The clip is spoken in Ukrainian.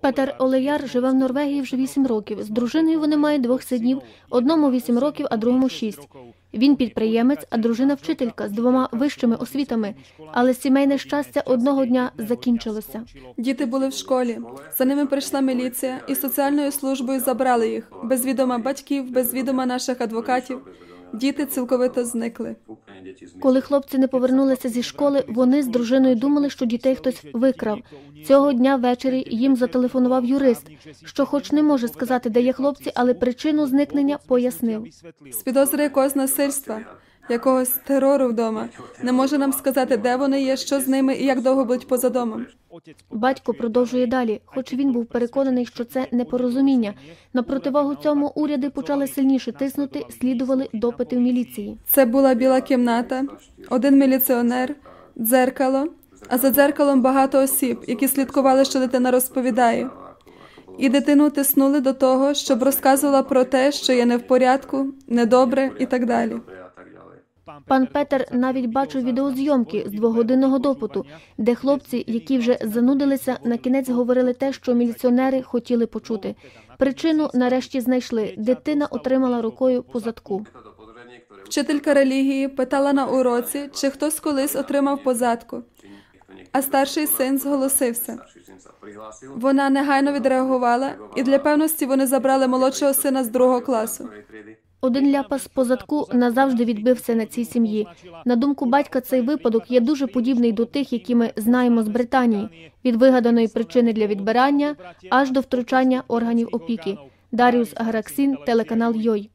Петер Олеяр живе в Норвегії вже 8 років. З дружиною вони мають двох синів, одному 8 років, а другому 6. Він підприємець, а дружина вчителька з двома вищими освітами. Але сімейне щастя одного дня закінчилося. Діти були в школі. За ними прийшла міліція і соціальною службою забрали їх без відома батьків, без відома наших адвокатів. Діти цілковито зникли. Коли хлопці не повернулися зі школи, вони з дружиною думали, що дітей хтось викрав. Цього дня ввечері їм зателефонував юрист, що, хоч не може сказати, де є хлопці, але причину зникнення пояснив. З підозри якогось насильства, якогось терору вдома. Не може нам сказати, де вони є, що з ними і як довго будуть поза домом. Батько продовжує далі, хоч він був переконаний, що це непорозуміння. На противагу цьому уряди почали сильніше тиснути, слідували допити в міліції. Це була біла кімната, один міліціонер, дзеркало, а за дзеркалом багато осіб, які слідкували, що дитина розповідає. І дитину тиснули до того, щоб розказувала про те, що є не в порядку, недобре і так далі. Пан Петер навіть бачив відеозйомки з двогодинного допиту, де хлопці, які вже занудилися, на кінець говорили те, що міліціонери хотіли почути. Причину нарешті знайшли. Дитина отримала рукою по задку. Вчителька релігії питала на уроці, чи хтось колись отримав позадку, а старший син зголосився. Вона негайно відреагувала, і для певності вони забрали молодшого сина з другого класу. Один ляпас позадку назавжди відбився на цій сім'ї. На думку батька, цей випадок є дуже подібний до тих, які ми знаємо з Британії, від вигаданої причини для відбирання аж до втручання органів опіки. Даріус Гараксін, телеканал Йой.